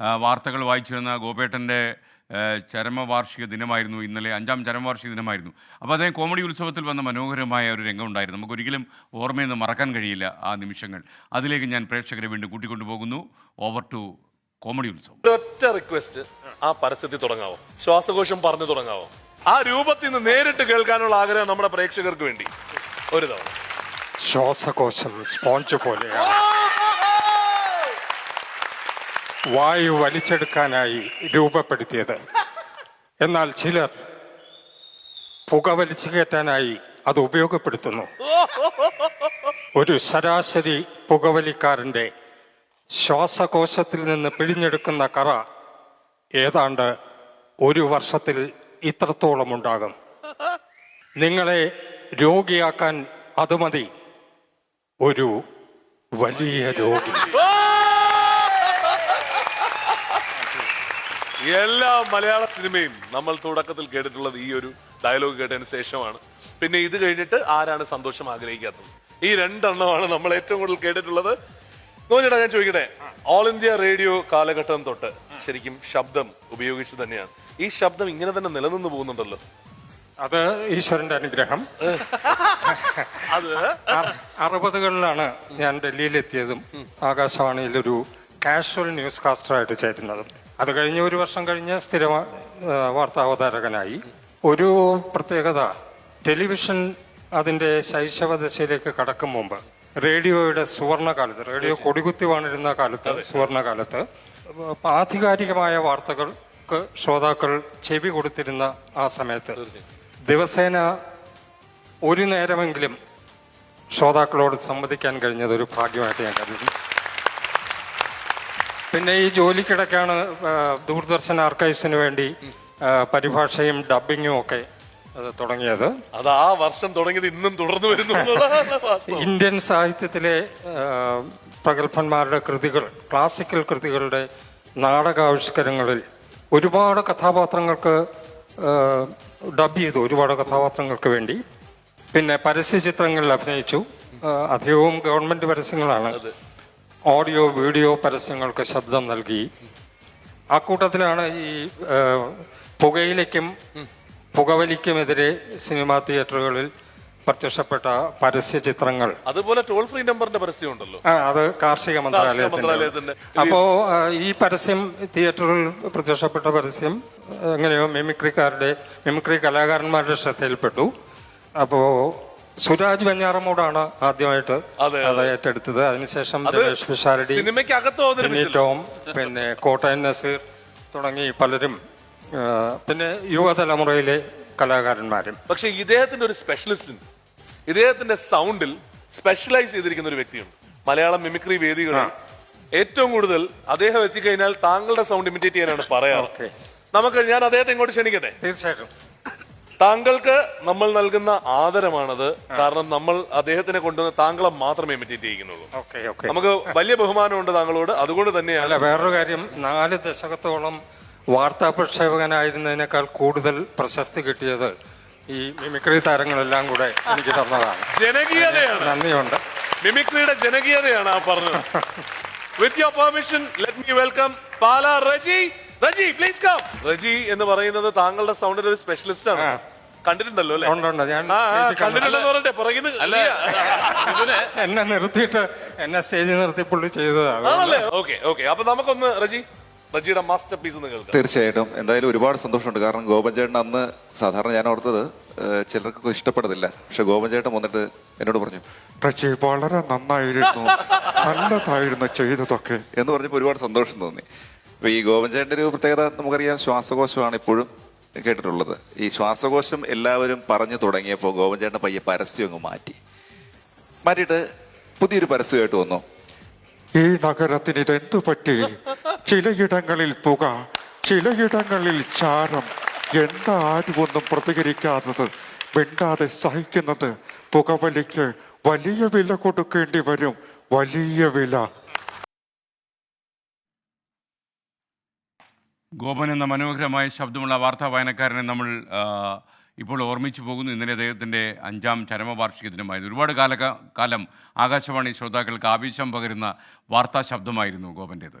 ആ, വാർത്തകൾ വായിച്ചിരുന്ന ഗോപേട്ടന്റെ ചരമവാർഷിക ദിനമായിരുന്നു ഇന്നലെ അഞ്ചാം ചരമവാർഷിക ദിനമായിരുന്നു. അപ്പോൾ അദ്ദേഹം കോമഡി ഉത്സവത്തിൽ വന്ന മനോഹരമായ ഒരു രംഗം ഉണ്ടായിരുന്നു. നമുക്കൊരിക്കലും ഓർമ്മയിൽ നിന്ന് മറക്കാൻ കഴിയില്ല ആ നിമിഷങ്ങൾ. അതിലേക്ക് ഞാൻ പ്രേക്ഷകരെ വീണ്ടും കൂട്ടിക്കൊണ്ടു പോകുന്നു. ഓവർ ടു കോമഡി ഉത്സവം. ഒറ്റ റിക്വസ്റ്റ് ആ പരസ്യത്തിൽ തുടങ്ങാവോ? ശ്വാസകോശം പറഞ്ഞു തുടങ്ങാവോ? ആ രൂപത്തിൽ നിന്ന് നേരിട്ട് കേൾക്കാനുള്ള ആഗ്രഹം നമ്മുടെ പ്രേക്ഷകർക്ക് വേണ്ടി. ഒരു തവണ. ശ്വാസകോശം സ്പോഞ്ച് പോലെയാണ്. വായു വലിച്ചെടുക്കാനായി രൂപപ്പെടുത്തിയത്. എന്നാൽ ചിലർ പുക വലിച്ചു കയറ്റാനായി അത് ഉപയോഗപ്പെടുത്തുന്നു. ഒരു ശരാശരി പുകവലിക്കാരന്റെ ശ്വാസകോശത്തിൽ നിന്ന് പിഴിഞ്ഞെടുക്കുന്ന കറ ഏതാണ്ട് ഒരു വർഷത്തിൽ ഇത്രത്തോളം ഉണ്ടാകും. നിങ്ങളെ രോഗിയാക്കാൻ അത് മതി. ഒരു വലിയ രോഗി. എല്ലാ മലയാള സിനിമയും നമ്മൾ തുടക്കത്തിൽ കേട്ടിട്ടുള്ളത് ഈ ഒരു ഡയലോഗ് കേട്ടതിന് ശേഷമാണ്. പിന്നെ ഇത് കഴിഞ്ഞിട്ട് ആരാണ് സന്തോഷം ആഗ്രഹിക്കാത്തത്? ഈ രണ്ടെണ്ണമാണ് നമ്മൾ ഏറ്റവും കൂടുതൽ കേട്ടിട്ടുള്ളത്. നോക്കിട്ടാ ഞാൻ ചോദിക്കട്ടെ? ഓൾ ഇന്ത്യ റേഡിയോ കാലഘട്ടം തൊട്ട് ശരിക്കും ശബ്ദം ഉപയോഗിച്ച് തന്നെയാണ്. ഈ ശബ്ദം ഇങ്ങനെ തന്നെ നിലനിന്ന് പോകുന്നുണ്ടല്ലോ. അത് ഈശ്വരന്റെ അനുഗ്രഹം. അത്? അറ- അറുപതുകളിലാണ് ഞാൻ ഡൽഹിയിലെത്തിയതും ആകാശവാണിയിൽ ഒരു കാഷ്വൽ ന്യൂസ് കാസ്റ്ററായിട്ട് ചേരുന്നത്. അത് കഴിഞ്ഞ് ഒരു വർഷം കഴിഞ്ഞ് സ്ഥിര വാർത്താ അവതാരകനായി ഒരു പ്രത്യേകത ടെലിവിഷൻ അതിന്റെ ശൈശവ ദശയിലേക്ക് കടക്കും മുമ്പ് റേഡിയോയുടെ സുവർണകാലത്ത് റേഡിയോ കൊടികുത്തി വാണിരുന്ന കാലത്ത് സുവർണകാലത്ത് ആധികാരികമായ വാർത്തകൾക്ക് ശ്രോതാക്കൾ ചെവി കൊടുത്തിരുന്ന ആ സമയത്ത് ദിവസേന ഒരു നേരമെങ്കിലും ശ്രോതാക്കളോട് സംവദിക്കാൻ കഴിഞ്ഞത് ഒരു ഭാഗ്യമായിട്ട് ഞാൻ കരുതുന്നു. പിന്നെ ഈ ജോലിക്കിടക്കാണ് ദൂരദർശൻ ആർക്കൈവ്സിന് വേണ്ടി പരിഭാഷയും ഡബിങ്ങും ഒക്കെ തുടങ്ങിയത്. അത് ആ വർഷം തുടങ്ങിയത് ഇന്നും തുടർന്നു വരുന്നു ഇന്ത്യൻ സാഹിത്യത്തിലെ പ്രഗത്ഭന്മാരുടെ കൃതികൾ ക്ലാസിക്കൽ കൃതികളുടെ നാടകാവിഷ്കരങ്ങളിൽ ഒരുപാട് കഥാപാത്രങ്ങൾക്ക് ഡബ് ചെയ്തു ഒരുപാട് കഥാപാത്രങ്ങൾക്ക് വേണ്ടി. പിന്നെ പരസ്യ ചിത്രങ്ങളിൽ അഭിനയിച്ചു അധികവും ഗവൺമെന്റ് പരസ്യങ്ങളാണ്. ഓഡിയോ വീഡിയോ പരസ്യങ്ങൾക്ക് ശബ്ദം നൽകി. ആ കൂട്ടത്തിലാണ് ഈ പുകയിലേക്കും പുകവലിക്കുമെതിരെ സിനിമാ തിയേറ്ററുകളിൽ പ്രത്യക്ഷപ്പെട്ട പരസ്യ ചിത്രങ്ങൾ. അതുപോലെ ടോൾ ഫ്രീ നമ്പറിന്റെ പരസ്യം ഉണ്ടല്ലോ. ആ അത് കാർഷിക മന്ത്രാലയത്തിന്റെ. അപ്പോ ഈ പരസ്യം തിയേറ്ററിൽ പ്രത്യക്ഷപ്പെട്ട പരസ്യം എങ്ങനെയോ മിമിക്രിക്കാരുടെ മിമിക്രി കലാകാരന്മാരുടെ ശ്രദ്ധയിൽപ്പെട്ടു. അപ്പോ സുരാജ് വെഞ്ഞാറമൂടാണ് ആദ്യമായിട്ട് അതെ, ഏറ്റെടുത്തത്. അതിനുശേഷം രമേഷ് പിഷാരടി ടോം പിന്നെ കോട്ടയം നസീർ തുടങ്ങി പലരും പിന്നെ യുവതലമുറയിലെ കലാകാരന്മാരും. പക്ഷെ ഇദ്ദേഹത്തിന്റെ ഒരു സ്പെഷ്യലിസ്റ്റ് ഇദ്ദേഹത്തിന്റെ സൗണ്ടിൽ സ്പെഷ്യലൈസ് ചെയ്തിരിക്കുന്ന ഒരു വ്യക്തിയുണ്ട്. മലയാളം മിമിക്രി വേദികളിൽ ഏറ്റവും കൂടുതൽ അദ്ദേഹം എത്തിക്കഴിഞ്ഞാൽ താങ്കളുടെ സൗണ്ട് ഇമിറ്റേറ്റ് ചെയ്യാനാണ് പറയാറ്. നമുക്ക് ഞാൻ അദ്ദേഹത്തെ ഇങ്ങോട്ട് ക്ഷണിക്കട്ടെ? തീർച്ചയായിട്ടും. താങ്കൾക്ക് നമ്മൾ നൽകുന്ന ആദരമാണത് കാരണം നമ്മൾ അദ്ദേഹത്തിനെ കൊണ്ടുവന്ന് താങ്കളെ മാത്രമേ ഓക്കെ നമുക്ക് വലിയ ബഹുമാനമുണ്ട് താങ്കളോട്. അതുകൊണ്ട് തന്നെയാണ് അല്ല വേറൊരു കാര്യം നാല് ദശകത്തോളം വാർത്താ പ്രക്ഷേപകനായിരുന്നതിനേക്കാൾ കൂടുതൽ പ്രശസ്തി കിട്ടിയത് ഈ മിമിക്രി താരങ്ങളെല്ലാം കൂടെ എനിക്ക് തന്നതാണ്. ജനകീയതയാണ്. നന്ദിയുണ്ട്. മിമിക്രിയുടെ ജനകീയതയാണ് ആ പറഞ്ഞത്. With your permission let me welcome Pala Reji Reji please come Reji എന്ന് പറയുന്നത് താങ്കളുടെ സൗണ്ടിന്റെ ഒരു സ്പെഷ്യലിസ്റ്റ് ആണ്. കണ്ടിട്ടുണ്ടല്ലോ അല്ലേ? ഉണ്ട്, ഉണ്ട്. ഞാൻ സ്റ്റേജിൽ കണ്ടു. കണ്ടിട്ടുണ്ടെന്ന് പറഞ്ഞെ പുറകിന്ന് അല്ല എന്നെ നിർത്തിയിട്ട് എന്നെ സ്റ്റേജിൽ നിർത്തി പുള്ളി ചെയ്തതാണ് ആണല്ലേ? Okay okay. അപ്പൊ നമുക്കൊന്ന് റജി റജിയുടെ മാസ്റ്റർ പീസ് ഒന്ന് കേൾക്കാം. തീർച്ചയായിട്ടും. എന്തായാലും ഒരുപാട് സന്തോഷമുണ്ട്. കാരണം ഗോപൻ ചേട്ടൻ അന്ന് സാധാരണ ഞാൻ ഓർത്തത് ഏഹ്, ചിലർക്കൊക്കെ ഇഷ്ടപ്പെടത്തില്ല പക്ഷെ ഗോപൻ ചേട്ടൻ വന്നിട്ട് എന്നോട് പറഞ്ഞു ടച്ചി വളരെ നന്നായിരുന്നു. നല്ലതായിരുന്നു ചെയ്തതൊക്കെ. എന്ന് പറഞ്ഞപ്പോൾ ഒരുപാട് സന്തോഷം തോന്നി. അപ്പോൾ ഈ ഗോവഞ്ചേട്ടന്റെ ഒരു പ്രത്യേകത നമുക്കറിയാം ശ്വാസകോശമാണ് ഇപ്പോഴും കേട്ടിട്ടുള്ളത്. ഈ ശ്വാസകോശം എല്ലാവരും പറഞ്ഞു തുടങ്ങിയപ്പോൾ ഗോവഞ്ചേട്ടൻ പയ്യെ പരസ്യം അങ്ങ് മാറ്റി. മാറ്റിയിട്ട് പുതിയൊരു പരസ്യമായിട്ട് വന്നു. ഈ നഗരത്തിന് ഇതെന്തു പറ്റി? ചിലയിടങ്ങളിൽ പുക ചിലയിടങ്ങളിൽ ചാരം. എന്താ ആരും ഒന്നും പ്രതികരിക്കാത്തത്? മിണ്ടാതെ സഹിക്കുന്നത് പുകവലിക്ക് വലിയ വില കൊടുക്കേണ്ടി വരും. വലിയ വില. ഗോപൻ എന്ന മനോഹരമായ ശബ്ദമുള്ള വാർത്താ വായനക്കാരനെ നമ്മൾ ഇപ്പോൾ ഓർമ്മിച്ചു പോകുന്നു. ഇന്നലെ അദ്ദേഹത്തിന്റെ അഞ്ചാം ചരമവാർഷിക ദിനമായിരുന്നു ഒരുപാട് കാല കാലം ആകാശവാണി ശ്രോതാക്കൾക്ക് ആവേശം പകരുന്ന വാർത്താ ശബ്ദമായിരുന്നു ഗോപന്റേത്